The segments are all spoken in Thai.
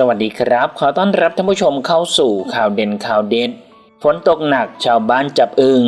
สวัสดีครับ ขอต้อนรับท่านผู้ชมเข้าสู่ข่าวเด่นข่าวเด็ดฝนตกหนักชาวบ้านจับอึง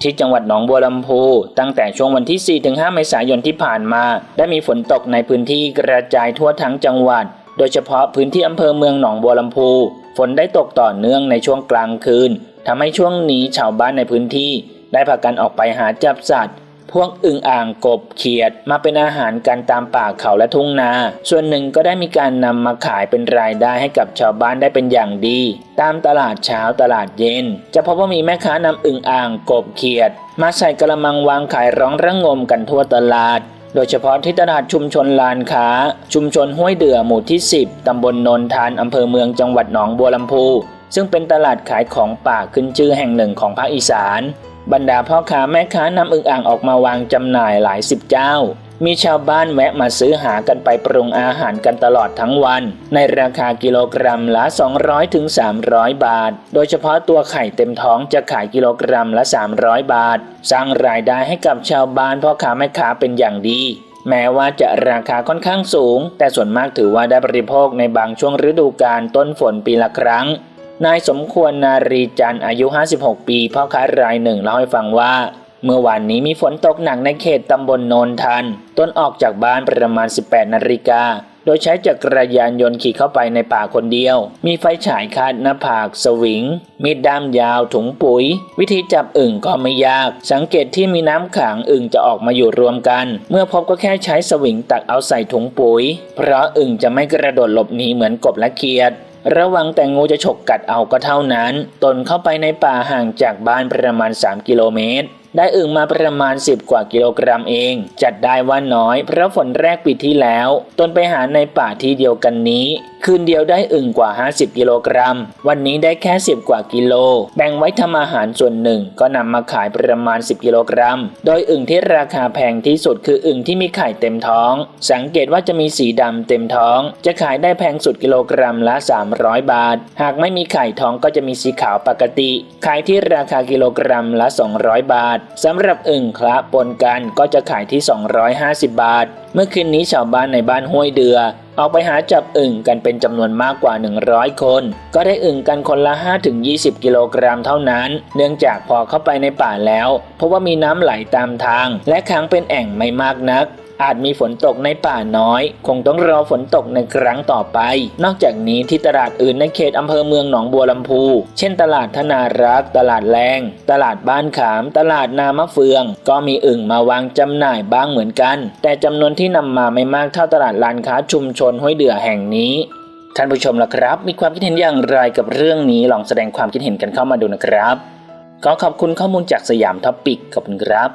ที่จังหวัดหนองบัวลำพูตั้งแต่ช่วงวันที่ 4-5 เมษายนที่ผ่านมา ได้มีฝนตกในพื้นที่กระจายทั่วทั้งจังหวัด โดยเฉพาะพื้นที่อำเภอเมืองหนองบัวลำพู ฝนได้ตกต่อเนื่องในช่วงกลางคืนทำให้ช่วงนี้ชาวบ้านในพื้นที่ ได้พากันออกไปหาจับสัตว์ พวกอึ่งอ่างกบเขียด มาเป็นอาหารกันตามป่าเขาและทุ่งนา ส่วนหนึ่งก็ได้มีการนำมาขายเป็นรายได้ให้กับชาวบ้านได้เป็นอย่างดี ตามตลาดเช้าตลาดเย็น จะพบว่ามีแม่ค้านำอึ่งอ่างกบเขียด มาใส่กระมังวางขายร้องระงมกันทั่วตลาดโดยเฉพาะที่ตลาดชุมชนลานค้า ชุมชนห้วยเดือหมู่ที่ 10 ตำบลนนทานอำเภอเมืองจังหวัดหนองบัวลำพู ซึ่งเป็นตลาดขายของป่าขึ้นชื่อแห่งหนึ่งของภาคอีสาน บรรดาพ่อค้าแม่ค้านำอึ่งอ่างออกมาวางจำหน่ายหลายสิบเจ้า มีชาวบ้านแวะมาซื้อหากันไปปรุงอาหารกันตลอดทั้งวัน ในราคากิโลกรัมละ200ถึง300 บาท โดยเฉพาะตัวไข่เต็มท้องจะขายกิโลกรัมละ 300 บาท สร้างรายได้ให้กับชาวบ้านพ่อค้าแม่ค้าเป็นอย่างดีแม้ว่าจะราคาค่อนข้างสูง แต่ส่วนมากถือว่าได้บริโภคในบางช่วงฤดูกาลต้นฝนปีละครั้ง นายสมควรนารีจันอายุ 56 ปีพ่อค้ารายหนึ่งเล่าให้ฟังว่า เมื่อวานนี้มีฝนตกหนักในเขตตำบลโนนทัน ต้นออกจากบ้านประมาณ 18 นาฬิกา โดยใช้จักรยานยนต์ขี่เข้าไปในป่าคนเดียว มีไฟฉายคาดหน้าผาก สวิง มีดด้ามยาวถุงปุ๋ย วิธีจับอึ่งก็ไม่ยาก สังเกตที่มีน้ำขังอึ่งจะออกมาอยู่รวมกัน เมื่อพบก็แค่ใช้สวิงตักเอาใส่ถุงปุ๋ย เพราะอึ่งจะไม่กระโดดหลบหนีเหมือนกบและเขียด ระวังแต่งูจะฉกกัดเอาก็เท่านั้น ตนเข้าไปในป่าห่างจากบ้านประมาณ 3 กิโลเมตร ได้อึ่งมาประมาณ 10 กว่ากิโลกรัมเอง จัดได้ว่าน้อย เพราะฝนแรกปีที่แล้ว ตนไปหาในป่าที่เดียวกันนี้ คืนเดียวได้อึ่งกว่า 50 กิโลกรัม วันนี้ได้แค่ 10 กว่ากิโล แบ่งไว้ทำอาหารส่วนหนึ่ง ก็นำมาขายประมาณ 10 กิโลกรัม โดยอึ่งที่ราคาแพงที่สุดคืออึ่งที่มีไข่เต็มท้อง สังเกตว่าจะมีสีดำเต็มท้อง จะขายได้แพงสุดกิโลกรัมละ 300 บาท หากไม่มีไข่ท้องก็จะมีสีขาวปกติ ขายที่ราคากิโลกรัมละ 200 บาทสำหรับอึ่งคละปนกันก็จะขายที่ 250 บาท เมื่อคืนนี้ชาวบ้านในบ้านห้วยเดือ ออกไปหาจับอึ่งกันเป็นจำนวนมากกว่า 100 คน ก็ได้อึ่งกันคนละ 5-20 กิโลกรัมเท่านั้น เนื่องจากพอเข้าไปในป่าแล้ว เพราะว่ามีน้ำไหลตามทาง และค้างเป็นแอ่งไม่มากนัก อาจมีฝนตกในป่าน้อย คงต้องรอฝนตกในครั้งต่อไป นอกจากนี้ที่ตลาดอื่นในเขตอำเภอเมืองหนองบัวลำพู เช่นตลาดธนารัก ตลาดแรง ตลาดบ้านขาม ตลาดนามะเฟือง ก็มีอึ่งมาวางจำหน่ายบ้างเหมือนกัน แต่จำนวนที่นำมาไม่มากเท่าตลาดลานค้าชุมชนห้วยเดือแห่งนี้ท่านผู้ชมล่ะครับ มีความคิดเห็นอย่างไรกับเรื่องนี้ลองแสดงความคิดเห็นกันเข้ามาดูนะครับ ขอขอบคุณข้อมูลจากสยามท็อปปิกขอบคุณครับ